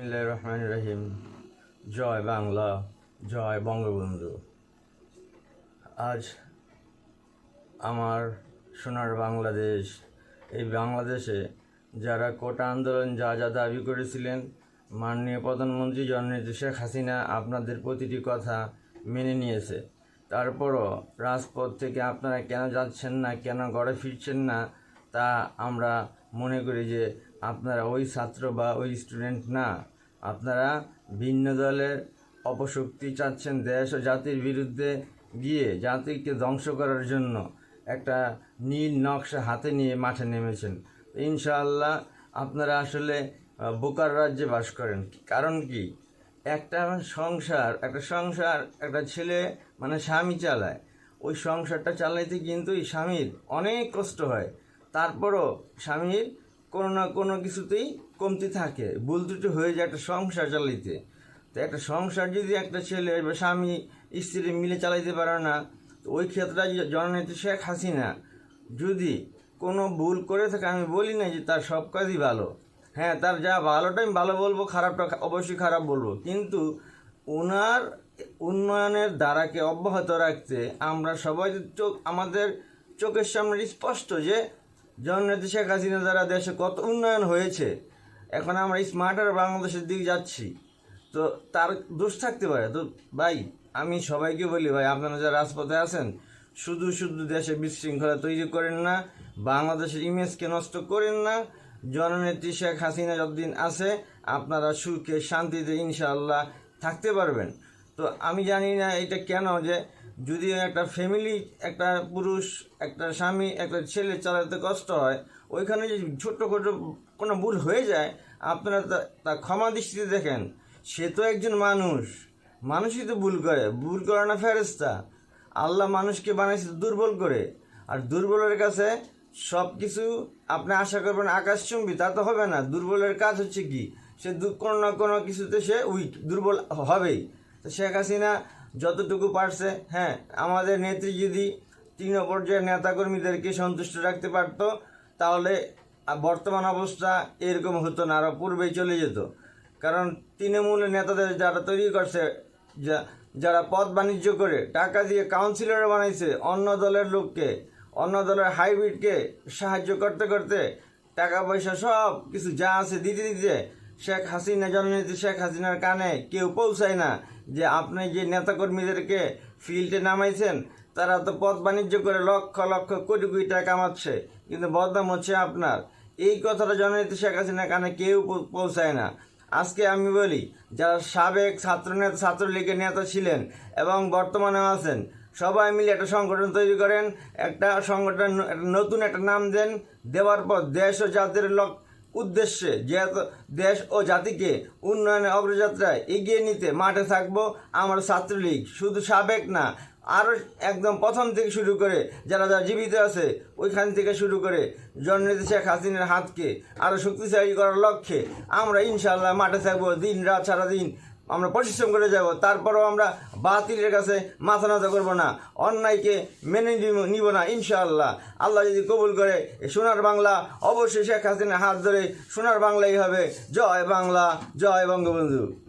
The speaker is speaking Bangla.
রহমান রহিম। জয় বাংলা, জয় বঙ্গবন্ধু। আজ আমার সোনার বাংলাদেশ, এই বাংলাদেশে যারা কোটা আন্দোলন যা যা দাবি করেছিলেন, মাননীয় প্রধানমন্ত্রী জননেত্রী শেখ হাসিনা আপনাদের প্রতিটি কথা মেনে নিয়েছে। তারপরও রাজপথ থেকে আপনারা কেন যাচ্ছেন না, কেন ঘরে ফিরছেন না, তা আমরা মনে করি যে আপনারা ওই ছাত্র বা ওই স্টুডেন্ট না। আপনারা ভিন্ন দলের অপশক্তি চাচ্ছেন দেশ ও জাতির বিরুদ্ধে গিয়ে জাতিকে ধ্বংস করার জন্য একটা নীল নকশা হাতে নিয়ে মাঠে নেমেছেন। ইনশাআল্লাহ আপনারা আসলে বোকার রাজ্যে বাস করেন। কারণ কি? একটা সংসার একটা সংসার একটা ছেলে মানে স্বামী চালায়। ওই সংসারটা চালাইতে কিন্তু স্বামীর অনেক কষ্ট হয়। তারপরও স্বামীর কোনো না কোনো কিছুতেই কমতি থাকে। ভুল ত্রুটি হয়ে যায় একটা সংসার চালাইতে। তো একটা সংসার যদি একটা ছেলে বা স্বামী, স্ত্রী মিলে চালাইতে পারে না, তো ওই ক্ষেত্রে জননেত্রী শেখ হাসিনা। যদি কোনো ভুল করে থাকে, আমি বলি না যে তার সব কাজই ভালো। হ্যাঁ তার যা ভালোটা আমি ভালো বলব, খারাপটা অবশ্যই খারাপ বলব। কিন্তু ওনার উন্নয়নের ধারাকে অব্যাহত রাখতে আমরা সবাই চোখ, আমাদের চোখের সামনে স্পষ্ট যে জননেত্রী শেখ হাসিনা দ্বারা দেশে কত উন্নয়ন হয়েছে? এখন আমরা স্মার্টার বাংলাদেশের দিকে যাচ্ছি। তো তার দোষ থাকতে পারে। তো ভাই, আমি সবাইকে বলি ভাই, আপনারা যারা রাজপথে আছেন, শুধু শুধু দেশে বিশৃঙ্খলা তৈরি করেন না, বাংলাদেশের ইমেজকে নষ্ট করেন না। জননেত্রী শেখ হাসিনা যতদিন আছে, আপনারা সুখে, শান্তিতে ইনশাআল্লাহ থাকতে পারবেন। তো আমি জানি না এটা কেন যে যদি একটা ফ্যামিলি একটা পুরুষ, একটা স্বামী, একটা ছেলে চালাতে কষ্ট হয়, ওইখানে যদি ছোট্ট ছোটো কোনো ভুল হয়ে যায়, আপনারা তা ক্ষমা দৃষ্টিতে দেখেন। সে তো একজন মানুষ। মানুষই তো ভুল করে। ভুল করে না ফেরেস্তা আল্লাহ মানুষকে বানাইছে দুর্বল করে। আর দুর্বলের কাছে সব কিছু আপনি আশা করবেন আকাশচুম্বী, তা তো হবে না। দুর্বলের কাজ হচ্ছে কি? সে কোনো না কোনো কিছুতে সে উইক দুর্বল হবেই। শেখ হাসিনা যতটুকু পারছে হ্যাঁ আমাদের নেত্রী যদি তৃণ পর্যায়ের নেতাকর্মীদেরকে সন্তুষ্ট রাখতে পারতো, তাহলে বর্তমান অবস্থা এরকম হতো না আরও পূর্বেই চলে যেত। কারণ তৃণমূলের নেতাদের যারা তৈরি করছে যারা পদ বাণিজ্য করে, টাকা দিয়ে কাউন্সিলর বানাইছে অন্য দলের লোককে, অন্য দলের হাইব্রিডকে সাহায্য করতে করতে টাকা পয়সা সব কিছু যা আছে দিতে দিতে শেখ হাসিনা, জননেত্রী শেখ হাসিনার কানে কেউ পৌঁছায় না যে আপনি যে নেতাকর্মীদেরকে ফিল্ডে নামাইছেন, তারা তো পথ বাণিজ্য করে লক্ষ লক্ষ কোটি কোটি টাকা কামাচ্ছে। কিন্তু বদনাম হচ্ছে আপনার। এই কথাটা জননেত্রী শেখ হাসিনার কানে কেউ পৌঁছায় না। আজকে আমি বলি, যারা সাবেক ছাত্রনেতা, ছাত্রলীগের নেতা ছিলেন এবং বর্তমানেও আছেন, সবাই মিলে একটা সংগঠন তৈরি করেন। একটা সংগঠন নতুন একটা নাম দেন। দেওয়ার পর দেশ ও জাতির লক উদ্দেশ্যে দেশ ও জাতিকে উন্নয়নে অগ্রযাত্রায় এগিয়ে নিতে মাঠে থাকব আমার ছাত্রলীগ। শুধু সাবেক না আরও একদম প্রথম থেকে শুরু করে যারা যারা জীবিত আছে, ওইখান থেকে শুরু করে জননীতি শেখ হাসিনার হাতকে আরও শক্তিশালী করার লক্ষ্যে আমরা ইনশাল্লাহ মাঠে থাকব দিন রাত সারাদিন আমরা পরিশ্রম করে যাব, তারপরও আমরা বাতিলের কাছে মাথা নত করব না, অন্যায়কে মেনে নিব- না, ইনশাআল্লাহ। আল্লাহ যদি কবুল করে সোনার বাংলা, অবশ্যই শেখ হাসিনার হাত ধরে সোনার বাংলাই হবে। জয় বাংলা, জয় বঙ্গবন্ধু।